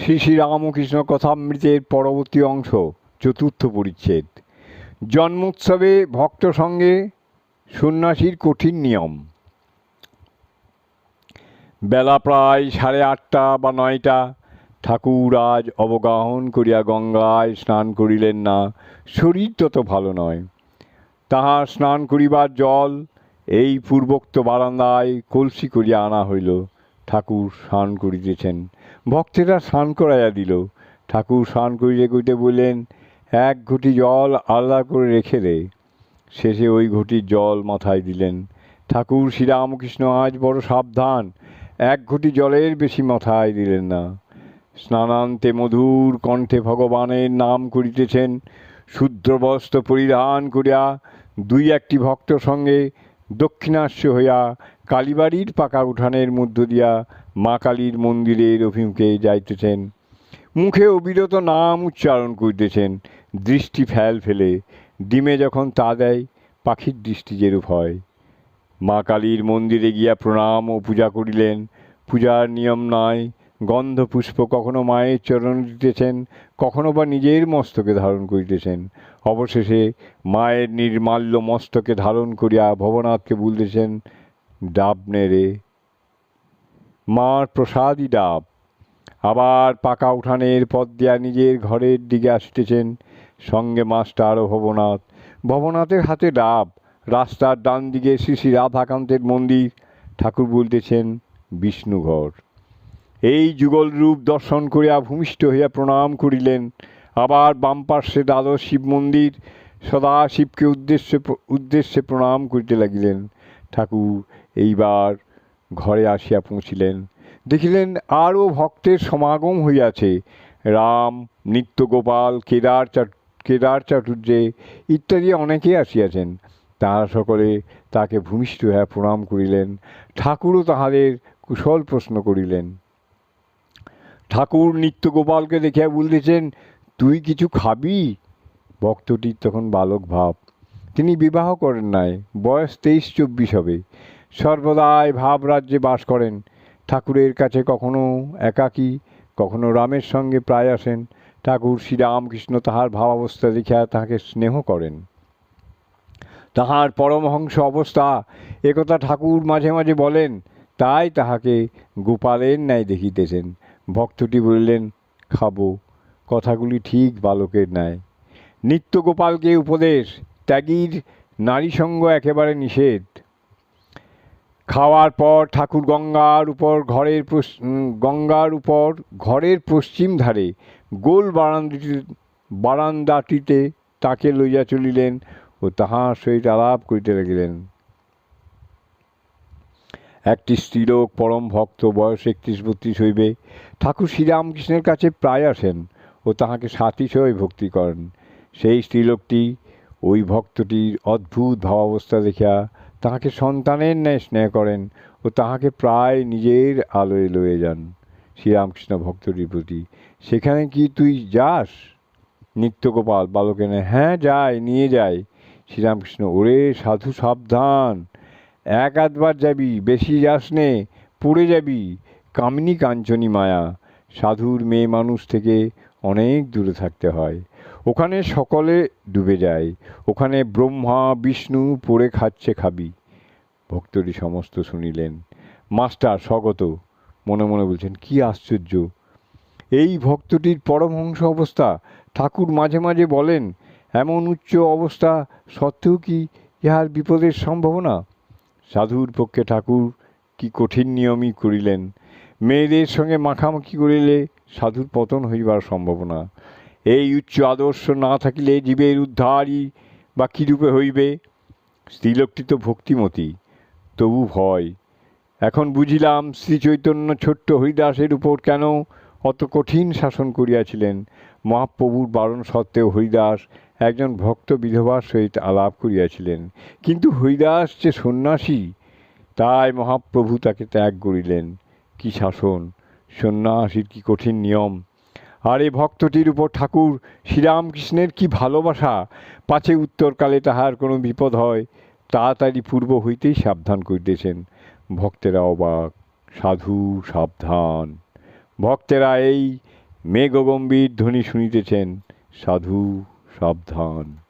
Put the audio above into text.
শ্রী শ্রী রামকৃষ্ণ কথামৃতের পরবর্তী অংশ, চতুর্থ পরিচ্ছেদ। জন্মোৎসবে ভক্ত সঙ্গে সন্ন্যাসীর কঠিন নিয়ম। বেলা প্রায় সাড়ে আটটা বা নয়টা, ঠাকুর আজ অবগাহন করিয়া গঙ্গায় স্নান করিলেন না, শরীর তত ভালো নয়। তাহার স্নান করিবার জল এই পূর্বোক্ত বারান্দায় কলসি করিয়া আনা হইল। ঠাকুর স্নান করিতেছেন। ভক্তেরা স্নান করাইয়া দিল। ঠাকুর স্নান করিতে করিতে বললেন, এক ঘটি জল আলাদা করে রেখে দে। শেষে ওই ঘটির জল মাথায় দিলেন। ঠাকুর শ্রীরামকৃষ্ণ আজ বড় সাবধান, এক ঘটি জলের বেশি মাথায় দিলেন না। স্নানান্তে মধুর কণ্ঠে ভগবানের নাম করিতেছেন। শূদ্র বস্ত্র পরিধান করিয়া দুই একটি ভক্ত সঙ্গে দক্ষিণাস্য হইয়া কালীবাড়ির পাকা উঠানের মধ্য দিয়া মা কালীর মন্দিরের অভিমুখে যাইতেছেন। মুখে অবিরত নাম উচ্চারণ করিতেছেন। দৃষ্টি ফেল ফেলে, ডিমে যখন তা দেয়, পাখির দৃষ্টি যেরূপ হয়। মা কালীর মন্দিরে গিয়া প্রণাম ও পূজা করিলেন। পূজার নিয়ম নয় গন্ধ পুষ্প কখনো মায়ের চরণ দিতেছেন, কখনো বা নিজের মস্তকে ধারণ করিতেছেন। অবশেষে মায়ের নির্মাল্য মস্তকে ধারণ করিয়া ভবনাথকে বলতেছেন। ডাব নেড়ে। মার প্রসাদই ডাব। আবার পাকা উঠানের পথ দিয়া নিজের ঘরের দিকে আসতেছেন। সঙ্গে মাস্টার ও ভবনাথ। ভবনাথের হাতে ডাব। রাস্তার ডান দিকে শ্রী শ্রী রাধাকান্তের মন্দির। ঠাকুর বলতেছেন, বিষ্ণুঘর। এই যুগল রূপ দর্শন করিয়া ভূমিষ্ঠ হইয়া প্রণাম করিলেন। আবার বাম পার্শ্বে দ্বাদশ শিব মন্দির। সদা শিবকে উদ্দেশ্যে উদ্দেশ্যে প্রণাম করিতে লাগিলেন। ঠাকুর এইবার ঘরে আসিয়া পৌঁছিলেন। দেখিলেন আরও ভক্তের সমাগম হইয়াছে। রাম, নিত্যগোপাল, কেদার কেদার চাটুর্যে ইত্যাদি অনেকে আসিয়াছেন। তাহারা সকলে তাকে ভূমিষ্ঠ হইয়া প্রণাম করিলেন। ঠাকুরও তাহাদের কুশল প্রশ্ন করিলেন। ঠাকুর নিত্যগোপালকে দেখিয়া বলতেছেন, তুই কিছু খাবি? ভক্তটির তখন বালক ভাব। তিনি বিবাহ করেন নাই। বয়স তেইশ চব্বিশ হবে। সর্বদাই ভাব রাজ্যে বাস করেন। ঠাকুরের কাছে কখনো একাকী, কখনো রামের সঙ্গে প্রায় আসেন। ঠাকুর শ্রীরামকৃষ্ণ তাহার ভাবাবস্থা দেখিয়া তাহাকে স্নেহ করেন। তাহার পরমহংস অবস্থা একথা ঠাকুর মাঝে মাঝে বলেন, তাই তাহাকে গোপালের ন্যায় দেখিতেছেন। ভক্তটি বললেন, খাব। কথাগুলি ঠিক বালকের ন্যায়। নিত্যগোপালকে উপদেশ ত্যাগীর নারীসঙ্গ একেবারে নিষেধ। খাওয়ার পর ঠাকুর গঙ্গার উপর ঘরের গঙ্গার উপর ঘরের পশ্চিম ধারে গোল বারান্দাটি, বারান্দাটিতে তাকে লইয়া চলিলেন ও তাহার সহিত আলাপ করিতে লাগিলেন। একটি স্ত্রীলোক পরম ভক্ত, বয়স একত্রিশ বত্রিশ হইবে। ঠাকুর শ্রীরামকৃষ্ণের কাছে প্রায় আসেন ও তাহাকে সহে ভক্তি করেন। সেই স্ত্রীলোকটি ওই ভক্তটির অদ্ভুত ভাবাবস্থা দেখিয়া তাহাকে সন্তানের ন্যায় স্নেহ করেন ও তাহাকে প্রায় নিজের আলোয় লয়ে যান। শ্রীরামকৃষ্ণ ভক্তটির প্রতি, সেখানে কি তুই যাস? নিত্যগোপাল বালকে নেয় হ্যাঁ যাই, নিয়ে যাই। শ্রীরামকৃষ্ণ, ওরে সাধু সাবধান, এক আধবার যাবি, বেশি যাস নে, পড়ে যাবি, কামিনী কাঞ্চনী মায়া। সাধুর মেয়ে মানুষ থেকে অনেক দূরে থাকতে হয়। ওখানে সকলে ডুবে যায়। ওখানে ব্রহ্মা, বিষ্ণু পড়ে খাচ্ছে খাবি। ভক্তটি সমস্ত শুনিলেন। মাস্টার, স্বগত। মনে মনে বলছেন, কি আশ্চর্য! এই ভক্তটির পরমহংস অবস্থা। ঠাকুর মাঝে মাঝে বলেন, এমন উচ্চ অবস্থা সত্ত্বেও কি ইহার বিপদের সম্ভাবনা? সাধুর পক্ষে ঠাকুর কি কঠিন নিয়মই করিলেন। মেয়েদের সঙ্গে মাখামাখি করিলে সাধুর পতন হইবার সম্ভাবনা। এই উচ্চ আদর্শ না থাকিলে জীবের উদ্ধারই বা কীরূপে হইবে? স্ত্রীলোকটি তো ভক্তিমতী, তবু ভয়। এখন বুঝিলাম শ্রী চৈতন্য ছোট্ট হরিদাসের উপর কেন অত কঠিন শাসন করিয়াছিলেন। মহাপ্রভুর বারণ সত্ত্বেও হরিদাস একজন ভক্ত বিধবার সহিত আলাপ করিয়াছিলেন। কিন্তু হরিদাস যে সন্ন্যাসী, তাই মহাপ্রভু তাকে ত্যাগ করিলেন। কি শাসন? সন্ন্যাসীর কি কঠিন নিয়ম? আর এ ভক্তটির উপর ঠাকুর, শ্রীরামকৃষ্ণের কি ভালোবাসা? পাছে উত্তরকালে তাহার কোনো বিপদ হয়। তাড়াতাড়ি পূর্ব হইতেই সাবধান করিতেছেন। ভক্তেরা অবাক, সাধু সাবধান। ভক্তেরা এই মেঘগম্ভীর ধ্বনি শুনিতেছেন। সাধু সাবধান।